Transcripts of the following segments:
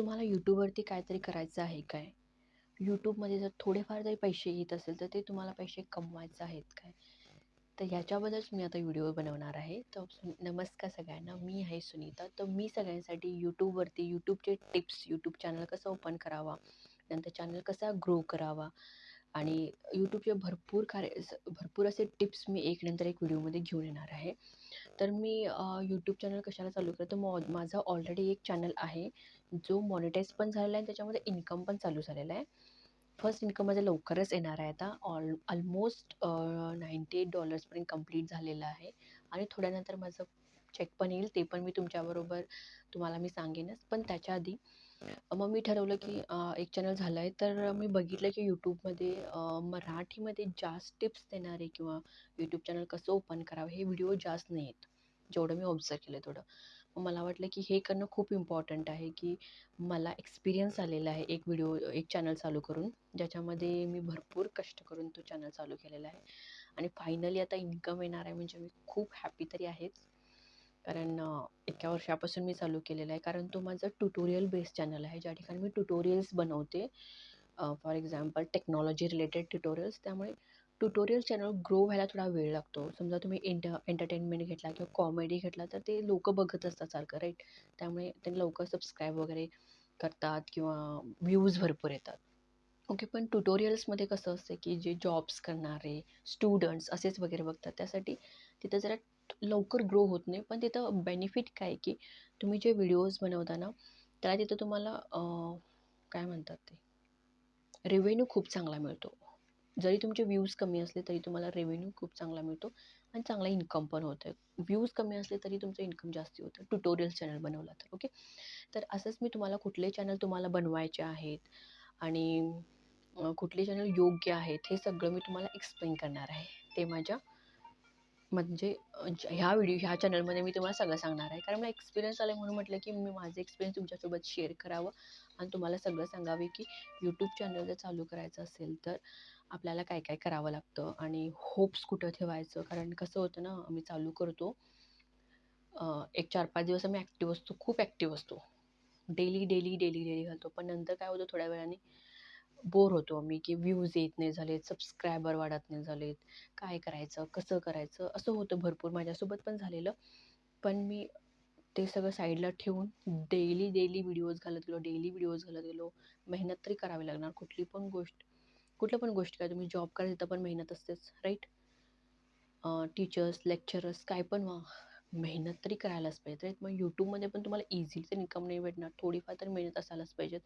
तुम्हाला यूट्यूबवरती काहीतरी करायचं आहे काय? यूट्यूबमध्ये जर थोडेफार जरी पैसे येत असेल तर ते तुम्हाला पैसे कमवायचे आहेत काय? तर ह्याच्याबद्दलच मी आता व्हिडिओ बनवणार आहे. तर नमस्कार सगळ्यांना मी आहे सुनीता. तर मी सगळ्यांसाठी यूट्यूबवरती यूट्यूबचे टिप्स यूट्यूब चॅनल कसं ओपन करावा नंतर चॅनल कसा ग्रो करावा आणि यूट्यूबचे भरपूर कार्य भरपूर असे टिप्स मी एक नंतर एक व्हिडिओमध्ये घेऊन येणार आहे. तर मी यूट्यूब चॅनल कशाला चालू केलं? तर मॉ माझा ऑलरेडी एक चॅनल आहे जो मॉनिटाईज पण झालेला आहे आणि त्याच्यामध्ये इन्कम पण चालू झालेला आहे. फर्स्ट इन्कम माझं लवकरच येणार आहे आता. ऑल ऑलमोस्ट नाईंटी एट डॉलर्सपर्यंत कंप्लीट झालेलं आहे. आणि थोड्यानंतर माझं चेक पण येईल ते पण मी तुमच्याबरोबर तुम्हाला मी सांगेनच. पण त्याच्या आधी मग मी ठरवलं की एक चॅनल झालं आहे तर मी बघितलं की यूट्यूबमध्ये मराठीमध्ये जास्त टिप्स देणारे किंवा यूट्यूब चॅनल कसं ओपन करावं हे व्हिडिओ जास्त नाही आहेत जेवढं मी ऑब्झर्व केलं तेवढं. मग मला वाटलं की हे करणं खूप इम्पॉर्टंट आहे की मला एक्सपिरियन्स आलेला आहे एक व्हिडिओ एक चॅनल चालू करून. ज्याच्यामध्ये मी भरपूर कष्ट करून तो चॅनल चालू केलेला आहे. आणि फायनली आता इन्कम येणार आहे म्हणजे मी खूप हॅपी तरी आहेच. कारण एका इतक्या वर्षापासून मी चालू केलेलं आहे. कारण तो माझा ट्युटोरियल बेस्ड चॅनल आहे. ज्या ठिकाणी मी ट्युटोरियल्स बनवते. For example technology related tutorials त्यामुळे ट्युटोरियल चॅनल ग्रो व्हायला थोडा वेळ लागतो. समजा तुम्ही एंट एंटरटेनमेंट घेतला किंवा कॉमेडी घेतला तर ते लोक बघत असतात सारखं राईट त्यामुळे ते लवकर सबस्क्राईब वगैरे करतात किंवा व्ह्यूज भरपूर येतात. ओके पण ट्युटोरियल्समध्ये कसं असतं की जे जॉब्स करणारे स्टुडंट्स असेच वगैरे बघतात त्यासाठी तिथं जरा लवकर ग्रो होत नाही. पण तिथं बेनिफिट काय आहे की तुम्ही जे व्हिडिओज बनवता ना त्याला तिथं तुम्हाला काय म्हणतात ते रेव्हेन्यू खूप चांगला मिळतो. जरी तुमचे व्ह्यूज कमी असले तरी तुम्हाला रेव्हेन्यू खूप चांगला मिळतो आणि चांगला इन्कम पण होतं व्ह्यूज कमी असले तरी तुमचं इन्कम जास्त होतं. ट्युटोरियल चॅनल बनवला तर ओके तर असंच मी तुम्हाला कुठले चॅनल तुम्हाला बनवायचे आहेत आणि कुठले चॅनल योग्य आहेत हे सगळं मी तुम्हाला एक्सप्लेन करणार आहे. ते माझ्या म्हणजे ह्या व्हिडिओ ह्या चॅनलमध्ये मी तुम्हाला सगळं सांगणार आहे. कारण मला एक्सपिरियन्स आला म्हणून म्हटलं की मी माझं एक्सपिरियन्स तुमच्यासोबत शेअर करावं आणि तुम्हाला सगळं सांगावे की यूट्यूब चॅनल जर चालू करायचं असेल तर आपल्याला काय काय करावं लागतं आणि होप्स कुठं ठेवायचं? कारण कसं होतं ना आम्ही चालू करतो एक चार पाच दिवस आम्ही ॲक्टिव्ह असतो खूप ॲक्टिव्ह असतो. डेली डेली डेली डेली घालतो. पण नंतर काय होतं थोड्या वेळाने बोर होतो आम्ही की व्ह्यूज येत नाही झालेत सबस्क्रायबर वाढत नाही झालेत काय करायचं कसं करायचं? असं होतं भरपूर माझ्यासोबत पण झालेलं. पण मी ते सगळं साईडला ठेवून डेली डेली व्हिडिओज घालत गेलो डेली व्हिडिओज घालत गेलो. मेहनत तरी करावी लागणार कुठली पण गोष्ट कुठलं पण गोष्ट काय तुम्ही जॉब करायचं तर पण मेहनत असतेच राईट? टीचर्स लेक्चरर्स काय पण व्हा. मेहनत तरी करायलाच पाहिजे मग यूट्यूबमध्ये पण तुम्हाला इझिली तर इन्कम नाही भेटणार. थोडीफार तर मेहनत असायलाच पाहिजेत.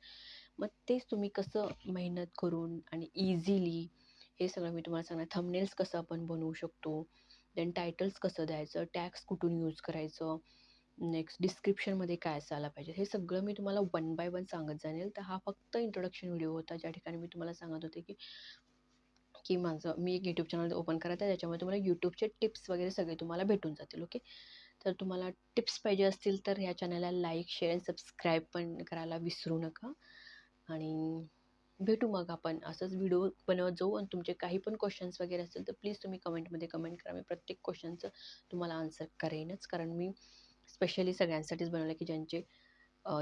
मग तेच तुम्ही कसं मेहनत करून आणि इझिली हे सगळं मी तुम्हाला सांगणार. थंबनेल्स कसं आपण बनवू शकतो? देन टायटल्स कसं द्यायचं? टॅक्स कुठून यूज करायचं? नेक्स्ट डिस्क्रिप्शनमध्ये काय असायला पाहिजे? हे सगळं मी तुम्हाला वन बाय वन सांगत जाईल तर हा फक्त इंट्रोडक्शन व्हिडिओ होता. ज्या ठिकाणी मी तुम्हाला सांगत होते की की माझं मी एक यूट्यूब चॅनल ओपन करायचं आहे त्याच्यामुळे तुम्हाला यूट्यूबचे टिप्स वगैरे सगळे तुम्हाला भेटून जातील ओके तर तुम्हाला टिप्स पाहिजे असतील तर ह्या चॅनलला लाईक शेअर अँड सबस्क्राईब पण करायला विसरू नका. आणि भेटू मग आपण असंच व्हिडिओ बनवत जाऊ. आणि तुमचे काही पण क्वेश्चन्स वगैरे असतील तर प्लीज तुम्ही कमेंटमध्ये कमेंट करा. मी प्रत्येक क्वेश्चनचं तुम्हाला आन्सर करेनच. कारण मी स्पेशली सगळ्यांसाठीच बनवलं की ज्यांचे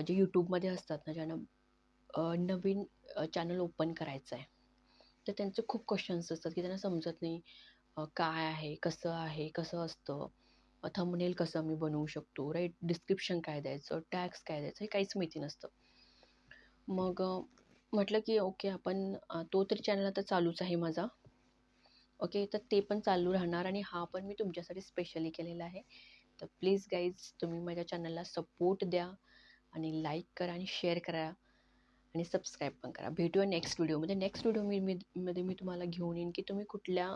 जे यूट्यूबमध्ये असतात ना ज्यांना नवीन चॅनल ओपन करायचं आहे तर त्यांचे खूप क्वेश्चन्स असतात की त्यांना समजत नाही काय आहे कसं आहे कसं असतं थंबनेल कसं मी बनवू शकतो राईट डिस्क्रिप्शन काय द्यायचं टॅक्स काय द्यायचं हे काहीच माहिती नसतं. मग म्हटलं की ओके आपण तो तरी चॅनल आता चालूच आहे माझा. ओके तर ते पण चालू राहणार आणि हा पण मी तुमच्यासाठी स्पेशली केलेला आहे. तर प्लीज गाईज तुम्ही माझ्या चॅनलला सपोर्ट द्या आणि लाईक करा आणि शेअर करा. आणि सबस्क्राईब पण करा. भेटूया नेक्स्ट व्हिडिओमध्ये नेक्स्ट व्हिडिओ मी मी मध्ये मी तुम्हाला घेऊन येईन की तुम्ही कुठल्या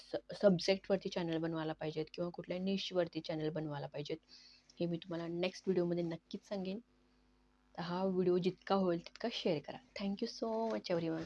स सब्जेक्टवरती चॅनल बनवायला पाहिजेत किंवा कुठल्या निशवरती चॅनल बनवायला पाहिजेत हे मी तुम्हाला नेक्स्ट व्हिडिओमध्ये नक्कीच सांगेन. तर हा व्हिडिओ जितका होईल तितका शेअर करा. Thank you so much everyone